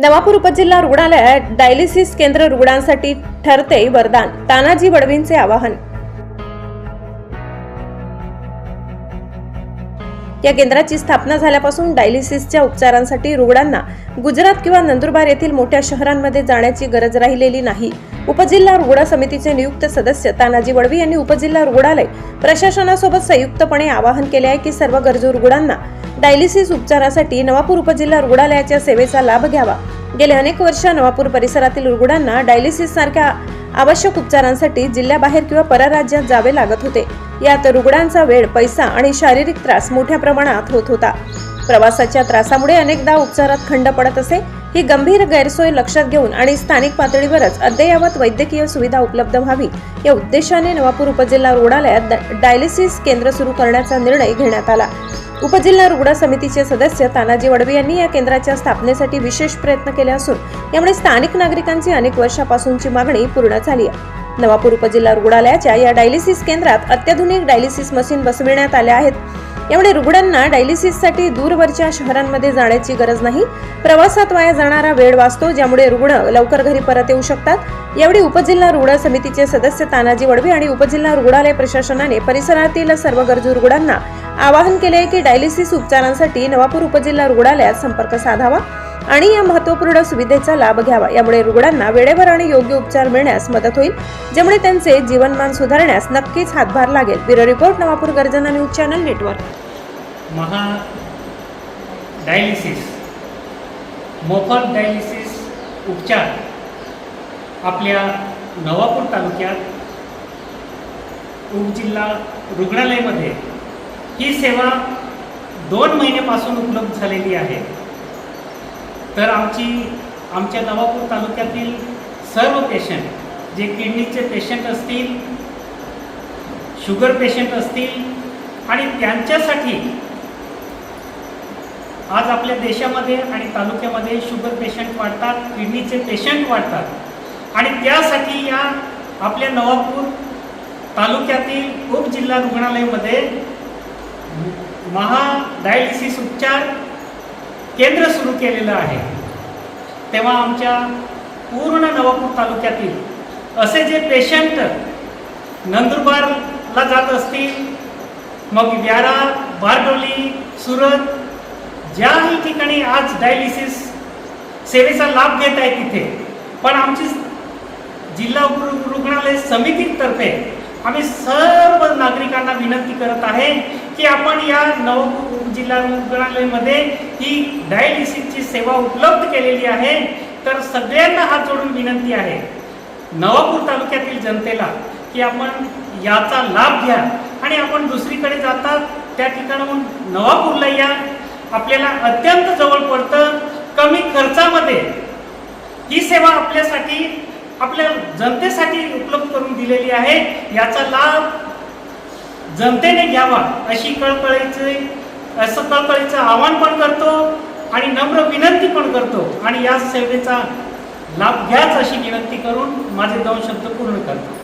नवापूर उपजिल्हा रुग्णालयात डायलिसिस केंद्र रुग्णांसाठी ठरते वरदान. तानाजी बडवींचे आवाहन. या केंद्राची स्थापना झाल्यापासून डायलिसिसच्या उपचारांसाठी रुग्णांना गुजरात किंवा नंदुरबार येथील मोठ्या शहरांमध्ये जाण्याची गरज राहिलेली नाही. उपजिल्हा रुग्ण समितीचे नियुक्त सदस्य तानाजी वडवी यांनी उपजिल्हा रुग्णालय प्रशासनासोबत संयुक्तपणे आवाहन केले आहे की सर्व गरजू रुग्णांना डायलिसिस उपचारासाठी नवापूर उपजिल्हा रुग्णालयाच्या सेवेचा लाभ घ्यावा. गेले अनेक वर्ष नवापूर परिसरातील रुग्णांना डायलिसिस सारख्या आवश्यक उपचारांसाठी जिल्ह्याबाहेर किंवा परराज्यात जावे लागत होते. यात रुग्णांचा वेळ पैसा आणि शारीरिक त्रास मोठ्या प्रमाणात होत होता. प्रवासाच्या त्रासामुळे अनेकदा उपचारात खंड पडत असे ही गंभीर गैरसोय लक्षात घेऊन आणि स्थानिक पातळीवरच अद्ययावत वैद्यकीय सुविधा उपलब्ध व्हावी या उद्देशाने नवापूर उपजिल्हा रुग्णालयात ड- डायलिसिस केंद्र सुरू करण्याचा निर्णय घेण्यात आला. उपजिल्हा रुग्ण समितीचे सदस्य तानाजी वडवे यांनी या केंद्राच्या स्थापनेसाठी विशेष प्रयत्न केले असून यामुळे स्थानिक नागरिकांची अनेक वर्षापासूनची मागणी पूर्ण झाली आहे. नवापूर उपजिल्हा रुग्णालयाच्या या डायलिसिस केंद्रात अत्याधुनिक डायलिसिस मशीन बसविण्यात आल्या आहेत. यामुळे रुग्णांना डायलिसिससाठी दूरवरच्या शहरांमध्ये जाण्याची गरज नाही. प्रवासात वाया जाणारा वेळ वाचतो ज्यामुळे रुग्ण लवकर घरी परत येऊ शकतात. यावेळी उपजिल्हा रुग्ण समितीचे सदस्य तानाजी वडवे आणि उपजिल्हा रुग्णालय प्रशासनाने परिसरातील सर्व गरजू रुग्णांना आवाहन केले आहे की डायलिसिस उपचारांसाठी नवापूर उपजिल्हा रुग्णालयात संपर्क साधावा. आणि या महत्त्वपूर्ण सुविधेचा लाभ घ्यावा. यामुळे रुग्णांना वेळेवर आणि योग्य उपचार मिळण्यास मदत होईल ज्यामुळे त्यांचे जीवनमान सुधारण्यास नक्कीच हातभार लागेल. Bureau report Navapur Garjana news channel network. महा डायलिसिस मोफत डायलिसिस उपचार आपल्या नवापूर तालुक्यात उपजिल्हा रुग्णालयामध्ये ही सेवा दोन महिन्यापासून उपलब्ध झालेली आहे. तर आमची आमच्या नवापूर तालुक्यातील सर्व पेशंट जे किडनीचे पेशंट असतील शुगर पेशंट असतील आणि त्यांच्यासाठी आज आपल्या देशामध्ये आणि तालुक्यामध्ये शुगर पेशंट वाढतात किडनीचे पेशंट वाढतात. आणि त्यासाठी या आपल्या नवापूर तालुक्यातील उपजिल्हा रुग्णालयामध्ये महा डायलिसिस उपचार केंद्र सुरू केलेलं आहे. तेव्हा आमच्या पूर्ण नवापूर तालुक्यातील असे जे पेशंट नंदुरबारला जात असतील मग व्यारा बारडोली सुरत ज्याही ठिकाणी आज डायलिसिस सेवेचा लाभ घेत आहे तिथे. पण आमची जिल्हा रुग्णालय समितीतर्फे आम्ही सर्व नागरिकांना विनंती करत आहे की आपण या नव जिल्हा रुग्णालयामध्ये ही डायलिसिसची सेवा उपलब्ध केलेली आहे तर सगळ्यांना हात जोडून विनंती आहे नवापूर तालुक्यातील जनतेला की आपण याचा लाभ घ्या. आणि आपण दुसरीकडे जातात त्या ठिकाणाहून नवापूरला या. आपल्याला अत्यंत जवळ पडतं कमी खर्चामध्ये ही सेवा आपल्यासाठी आपल्या जनतेसाठी उपलब्ध करून दिलेली आहे. याचा लाभ जनतेने घ्यावा अशी कळकळीचे असं कळकळीचं आवाहन पण करतो आणि नम्र विनंती पण करतो. आणि या सेवेचा लाभ घ्याच अशी विनंती करून माझे दोन शब्द पूर्ण करतो.